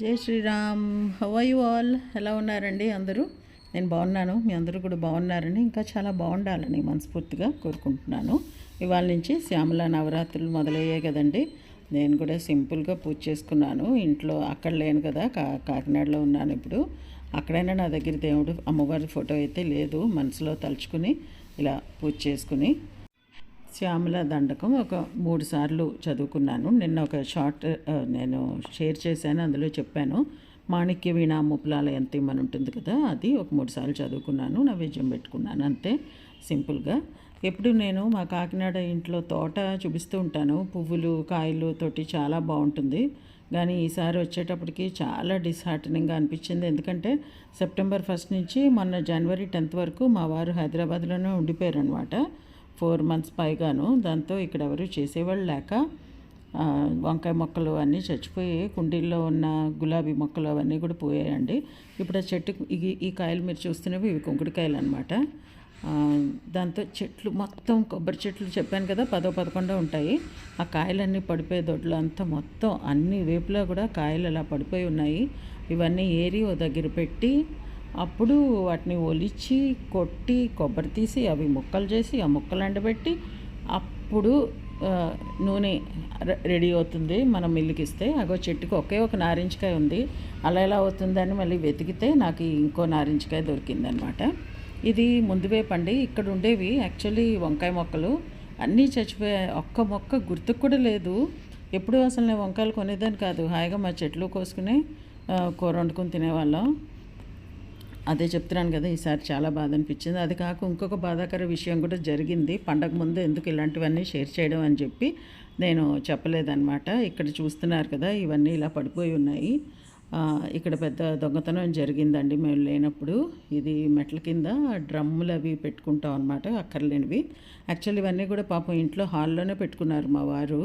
జై Sriram. How you all ఎలా ఉన్నారండి అందరూ? నేను బాగున్నాను. మీ అందరూ కూడా బాగున్నారని ఇంకా చాలా బాగుండాలని మనస్ఫూర్తిగా కోరుకుంటున్నాను. ఇవాళ నుంచి శ్యామల నవరాత్రులు మొదలయ్యాయి కదండి. నేను కూడా సింపుల్గా పూజ చేసుకున్నాను. ఇంట్లో అక్కడ లేను కదా కా కాకినాడలో ఉన్నాను ఇప్పుడు. అక్కడైనా నా దగ్గర దేవుడు అమ్మవారి ఫోటో అయితే లేదు. మనసులో తలుచుకుని ఇలా పూజ చేసుకుని శ్యామల దండకం ఒక మూడు సార్లు చదువుకున్నాను. నిన్న ఒక షార్ట్ నేను షేర్ చేశాను అందులో చెప్పాను మాణిక్య వీణ ముప్లాల ఎంత ఇమ్మని ఉంటుంది కదా అది ఒక మూడు సార్లు చదువుకున్నాను నైవేద్యం పెట్టుకున్నాను అంతే సింపుల్గా. ఎప్పుడు నేను మా కాకినాడ ఇంట్లో తోట చూపిస్తూ ఉంటాను పువ్వులు కాయలు తోటి చాలా బాగుంటుంది కానీ ఈసారి వచ్చేటప్పటికి చాలా డిస్హార్టనింగ్గా అనిపించింది ఎందుకంటే సెప్టెంబర్ ఫస్ట్ నుంచి మొన్న జనవరి టెన్త్ వరకు మా వారు హైదరాబాద్లోనే ఉండిపోయారు అనమాట ఫోర్ మంత్స్ పైగాను దాంతో ఇక్కడ ఎవరు చేసేవాళ్ళు లేక వంకాయ మొక్కలు అన్నీ చచ్చిపోయి కుండీల్లో ఉన్న గులాబీ మొక్కలు అవన్నీ కూడా పోయాయండి. ఇప్పుడు ఆ చెట్టు ఇవి ఈ కాయలు మీరు చూస్తున్నవి ఇవి కుంకుడికాయలు అనమాట దాంతో చెట్లు మొత్తం కొబ్బరి చెట్లు చెప్పాను కదా పదో పదకొండో ఉంటాయి. ఆ కాయలన్నీ పడిపోయే దొడ్లు అంతా మొత్తం అన్ని వేపులా కూడా కాయలు అలా పడిపోయి ఉన్నాయి. ఇవన్నీ ఏరి ఓ దగ్గర పెట్టి అప్పుడు వాటిని ఒలిచి కొట్టి కొబ్బరి తీసి అవి ముక్కలు చేసి ఆ ముక్కలు ఎండబెట్టి అప్పుడు నూనె రెడీ అవుతుంది మనం మిల్లుకి ఇస్తే. అగో చెట్టుకి ఒకే ఒక నారింజకాయ ఉంది. అలా ఎలా అవుతుందని మళ్ళీ వెతికితే నాకు ఇంకో నారింజకాయ దొరికిందనమాట. ఇది ముందు వేపండి. ఇక్కడ ఉండేవి యాక్చువల్లీ వంకాయ మొక్కలు. అన్నీ చచ్చిపోయాయి ఒక్క మొక్క గుర్తుకు కూడా లేదు. ఎప్పుడు అసలు నేను వంకాయలు కొనేదాన్ని కాదు. హాయిగా మా చెట్లు కోసుకుని కూర వండుకొని తినేవాళ్ళం. అదే చెప్తున్నాను కదా ఈసారి చాలా బాధ అనిపించింది. అది కాక ఇంకొక బాధాకర విషయం కూడా జరిగింది. పండగ ముందు ఎందుకు ఇలాంటివన్నీ షేర్ చేయడం అని చెప్పి నేను చెప్పలేదన్నమాట. ఇక్కడ చూస్తున్నారు కదా ఇవన్నీ ఇలా పడిపోయి ఉన్నాయి. ఇక్కడ పెద్ద దొంగతనం జరిగిందండి మేము లేనప్పుడు. ఇది మెట్ల కింద డ్రమ్ములు అవి పెట్టుకుంటాం అనమాట అక్కర్లేనివి. యాక్చువల్ ఇవన్నీ కూడా పాపం ఇంట్లో హాల్లోనే పెట్టుకున్నారు మా వారు.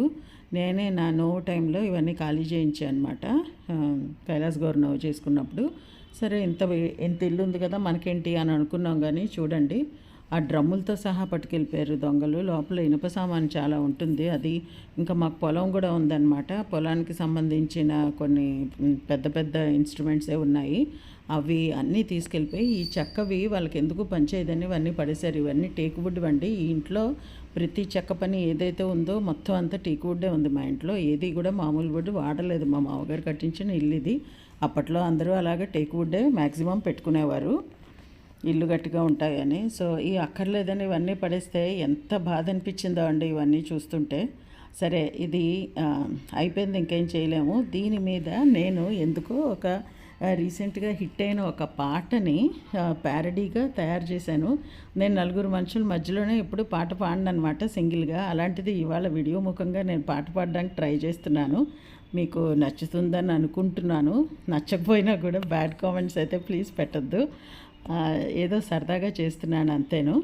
నేనే నా నో టైంలో ఇవన్నీ ఖాళీ చేయించాను అనమాట కైలాస్ గౌర్ నవ్వు చేసుకున్నప్పుడు. సరే ఇంత ఇంత ఇల్లు ఉంది కదా మనకేంటి అని అనుకున్నాం కానీ చూడండి ఆ డ్రమ్ములతో సహా పట్టుకెళ్ళిపోయారు దొంగలు. లోపల ఇనుప సామాను చాలా ఉంటుంది. అది ఇంకా మాకు పొలం కూడా ఉందన్నమాట. పొలానికి సంబంధించిన కొన్ని పెద్ద పెద్ద ఇన్స్ట్రుమెంట్సే ఉన్నాయి. అవి అన్నీ తీసుకెళ్ళిపోయి ఈ చెక్కవి వాళ్ళకి ఎందుకు పనిచేయదని ఇవన్నీ పడేశారు. ఇవన్నీ టేక్ వుడ్ వండి ఈ ఇంట్లో ప్రతి చెక్క పని ఏదైతే ఉందో మొత్తం అంతా టేక్ వుడ్డే ఉంది మా ఇంట్లో. ఏది కూడా మామూలు వుడ్ వాడలేదు. మా మామగారు కట్టించిన ఇల్లు ఇది. అప్పట్లో అందరూ అలాగే టేక్ వుడ్డే మ్యాక్సిమం పెట్టుకునేవారు. ఇల్లు గట్టిగా ఉంటాయని. సో ఈ అక్కర్లేదని ఇవన్నీ పడేస్తే ఎంత బాధ అనిపించిందో అండి ఇవన్నీ చూస్తుంటే. సరే ఇది అయిపోయింది ఇంకేం చేయలేము. దీని మీద నేను ఎందుకో ఒక రీసెంట్గా హిట్ అయిన ఒక పాటని ప్యారడీగా తయారు చేశాను. నేను నలుగురు మనుషుల మధ్యలోనే ఇప్పుడు పాట పాడిననమాట సింగిల్గా. అలాంటిది ఇవాళ వీడియో ముఖంగా నేను పాట పాడడానికి ట్రై చేస్తున్నాను. మీకు నచ్చుతుందని అనుకుంటున్నాను. నచ్చకపోయినా కూడా బ్యాడ్ కామెంట్స్ అయితే ప్లీజ్ పెట్టద్దు. ఏదో సరదాగా చేస్తున్నాను అంతేను.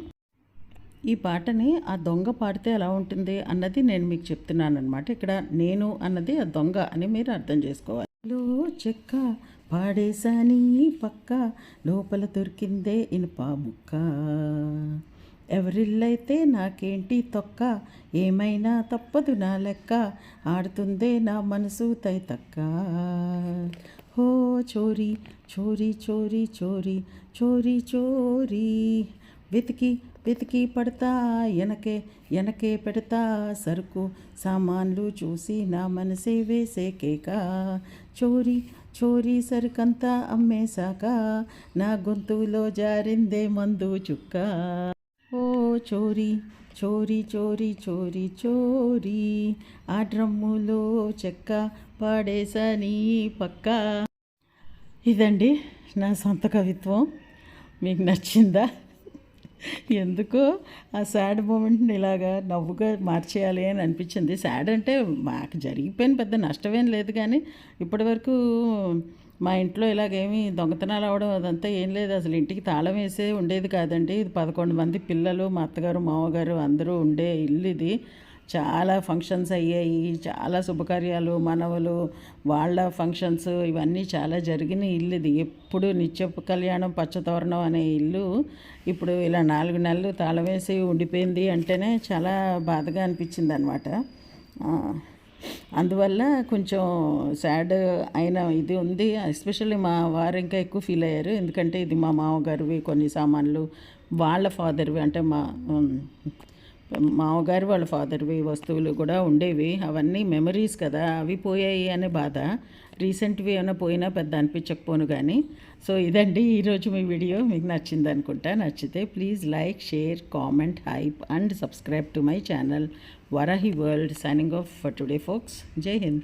ఈ పాటని ఆ దొంగ పాడితే ఎలా ఉంటుంది అన్నది నేను మీకు చెప్తున్నాను అనమాట ఇక్కడ నేను అన్నది ఆ దొంగ అని మీరు అర్థం చేసుకోవాలి. లో చెక్క. పాడేశాని పక్క లోపల దొరికిందే ఇనుప ముక్క. ఎవరిల్లైతే నాకేంటి తొక్క ఏమైనా తప్పదు నా లెక్క ఆడుతుందే నా మనసు తైతక్క. హో చోరీ చోరీ చోరీ చోరీ చోరీ చోరీ వెతికి వెతికి పడతా ఎనకే ఎనకే పెడతా సరుకు సామాన్లు చూసి నా మనసే వేసే కేక. చోరీ చోరీ సరుకంతా అమ్మేశాక నా గొంతులో జారిందే మందు చుక్క. ఓ చోరీ చోరీ చోరీ చోరీ చోరీ ఆ డ్రమ్ములో చెక్క పాడేసని పక్క. ఇదండి నా సొంత కవిత్వం. మీకు నచ్చిందా? ఎందుకో ఆ సాడ్ మూమెంట్ని ఇలాగా నవ్వుగా మార్చేయాలి అని అనిపించింది. సాడ్ అంటే మాకు జరిగిపోయిన పెద్ద నష్టమేం లేదు కానీ ఇప్పటివరకు మా ఇంట్లో ఇలాగేమీ దొంగతనాలు అవడం అదంతా ఏం లేదు. అసలు ఇంటికి తాళం వేసే ఉండేది కాదండి. ఇది పదకొండు మంది పిల్లలు మా అత్తగారు మామగారు అందరూ ఉండే ఇల్లు ఇది. చాలా ఫంక్షన్స్ అయ్యాయి చాలా శుభకార్యాలు మనవలు వాళ్ళ ఫంక్షన్స్ ఇవన్నీ చాలా జరిగిన ఇల్లు ఇది. ఎప్పుడు నిత్య కళ్యాణం పచ్చతోరణం అనే ఇల్లు ఇప్పుడు ఇలా నాలుగు నెలలు తాళవేసి ఉండిపోయింది అంటేనే చాలా బాధగా అనిపించింది అనమాట అందువల్ల కొంచెం సాడ్ అయిన ఇది ఉంది. ఎస్పెషల్లీ మా వారు ఇంకా ఎక్కువ ఫీల్ అయ్యారు. ఎందుకంటే ఇది మా మామగారివి కొన్ని సామాన్లు వాళ్ళ ఫాదర్వి అంటే మా మామగారు వాళ్ళ ఫాదర్వి వస్తువులు కూడా ఉండేవి. అవన్నీ మెమరీస్ కదా అవి పోయాయి అనే బాధ. రీసెంట్వి ఏమైనా పోయినా పెద్ద అనిపించకపోను కానీ సో ఇదండి ఈరోజు మీ వీడియో. మీకు నచ్చింది అనుకుంటా. నచ్చితే please like share comment hype and subscribe to my channel Varahi world signing off for today folks Jai Hind.